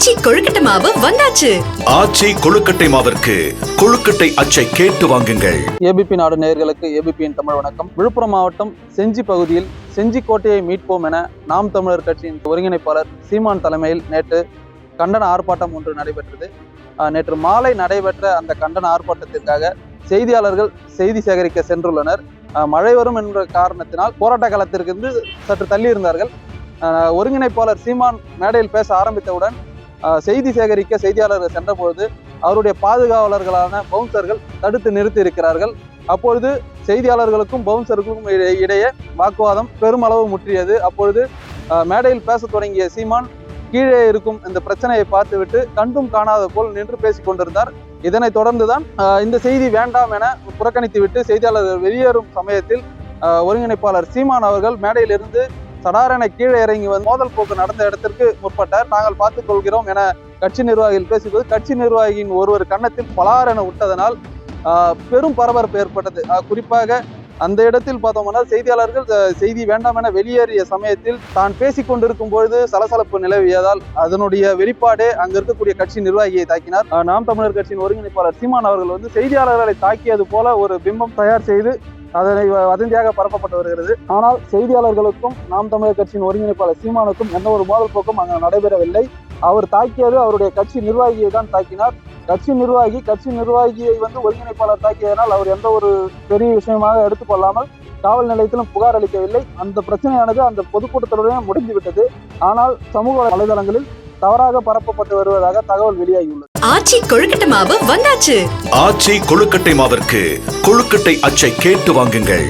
ஆச்சி கொழுக்கட்டை மாவு வந்தாச்சு. ஆச்சி கொழுக்கட்டை மாவிற்கு கொழுக்கட்டை அச்சை கேட்டு வாங்குங்கள். ஏபிபி நாடு நேயர்களுக்கு ஏபிபியின் தமிழ் வணக்கம். விழுப்புரம் மாவட்டம் செஞ்சி பகுதியில் செஞ்சி கோட்டையை மீட்போம் என நாம் தமிழர் கட்சியின் ஒருங்கிணைப்பாளர் சீமான் தலைமையில் நேற்று கண்டன ஆர்ப்பாட்டம் ஒன்று நடைபெற்றது. நேற்று மாலை நடைபெற்ற அந்த கண்டன ஆர்ப்பாட்டத்திற்காக செய்தியாளர்கள் செய்தி சேகரிக்க சென்றுள்ளனர். மழை வரும் என்ற காரணத்தினால் போராட்ட களத்திற்கு சற்று தள்ளி இருந்தார்கள். ஒருங்கிணைப்பாளர் சீமான் மேடையில் பேச ஆரம்பித்தவுடன் செய்தி சேகரிக்க செய்தியாளர்கள் சென்றபொழுது அவருடைய பாதுகாவலர்களான பவுன்சர்கள் தடுத்து நிறுத்தி இருக்கிறார்கள் அப்பொழுது செய்தியாளர்களுக்கும் பவுன்சர்களுக்கும் இடையே வாக்குவாதம் பெருமளவு முற்றியது. அப்பொழுது மேடையில் பேசத் தொடங்கிய சீமான் கீழே இருக்கும் இந்த பிரச்சனையை பார்த்துவிட்டு கண்டும் காணாத போல் நின்று பேசிக் கொண்டிருந்தார். இதனைத் தொடர்ந்துதான் இந்த செய்தி வேண்டாம் என புறக்கணித்துவிட்டு செய்தியாளர்கள் வெளியேறும் சமயத்தில் ஒருங்கிணைப்பாளர் சீமான் அவர்கள் மேடையிலிருந்து சடாரென கீழே இறங்கி வந்து மோதல் போக்கு நடந்த இடத்திற்கு முற்பட்டார். நாங்கள் பார்த்துக் கொள்கிறோம் என கட்சி நிர்வாகிகள் பேசும்போது கட்சி நிர்வாகியின் ஒருவர் கன்னத்தில் பலாரென விட்டதனால் பெரும் பரபரப்பு ஏற்பட்டது. குறிப்பாக அந்த இடத்தில் பார்த்தோம்னா செய்தியாளர்கள் செய்தி வேண்டாம் என வெளியேறிய சமயத்தில் தான் பேசிக் கொண்டிருக்கும் பொழுது சலசலப்பு நிலவியதால் அதனுடைய வெளிப்பாடே அங்க இருக்கக்கூடிய கட்சி நிர்வாகியை தாக்கினார். நாம் தமிழர் கட்சியின் ஒருங்கிணைப்பாளர் சீமான் அவர்கள் வந்து செய்தியாளர்களை தாக்கியது போல ஒரு பிம்பம் தயார் செய்து அதனை வ- வதந்தியாக பரப்பப்பட்டு வருகிறது. ஆனால் செய்தியாளர்களுக்கும் நாம் தமிழர் கட்சியின் ஒருங்கிணைப்பாளர் சீமானுக்கும் எந்த ஒரு மோதல் போக்கும் அங்கு நடைபெறவில்லை. அவர் தாக்கியது அவருடைய கட்சி நிர்வாகியை தான் தாக்கினார். கட்சி நிர்வாகி கட்சி நிர்வாகியை வந்து ஒருங்கிணைப்பாளர் தாக்கியதனால் அவர் எந்த ஒரு பெரிய விஷயமாக எடுத்துக்கொள்ளாமல் காவல் நிலையத்திலும் புகார் அளிக்கவில்லை. அந்த பிரச்சனையானது அந்த பொதுக்கூட்டத்துடனே முடிந்து விட்டது ஆனால் சமூக வலைதளங்களில் தவறாக பரப்பப்பட்டு வருவதாக தகவல் வெளியாகியுள்ளது. ஆச்சி கொழுக்கட்டை மாவு வந்தாச்சு. ஆச்சி கொழுக்கட்டை மாவிற்கு கொழுக்கட்டை அச்சை கேட்டு வாங்குங்கள்.